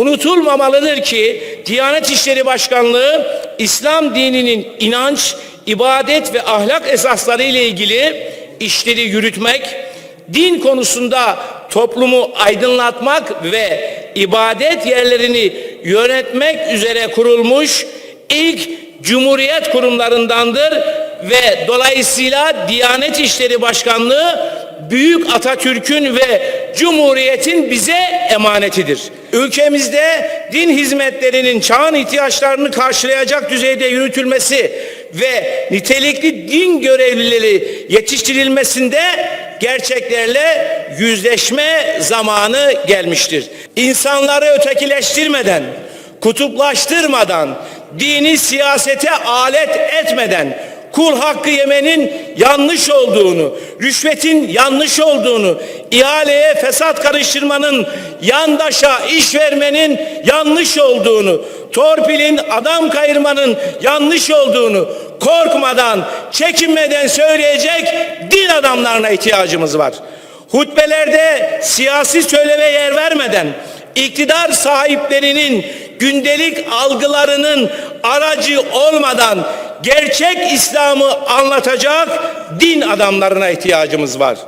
unutulmamalıdır ki Diyanet İşleri Başkanlığı İslam dininin inanç, ibadet ve ahlak esasları ile ilgili işleri yürütmek, din konusunda toplumu aydınlatmak ve ibadet yerlerini yönetmek üzere kurulmuş ilk cumhuriyet kurumlarındandır ve dolayısıyla Diyanet İşleri Başkanlığı Büyük Atatürk'ün ve Cumhuriyet'in bize emanetidir. Ülkemizde din hizmetlerinin çağın ihtiyaçlarını karşılayacak düzeyde yürütülmesi ve nitelikli din görevlileri yetiştirilmesinde gerçeklerle yüzleşme zamanı gelmiştir. İnsanları ötekileştirmeden, kutuplaştırmadan, dini siyasete alet etmeden kul hakkı yemenin yanlış olduğunu, rüşvetin yanlış olduğunu, ihaleye fesat karıştırmanın, yandaşa iş vermenin yanlış olduğunu, torpilin adam kayırmanın yanlış olduğunu korkmadan, çekinmeden söyleyecek din adamlarına ihtiyacımız var. Hutbelerde siyasi söyleme yer vermeden iktidar sahiplerinin gündelik algılarının aracı olmadan gerçek İslam'ı anlatacak din adamlarına ihtiyacımız var.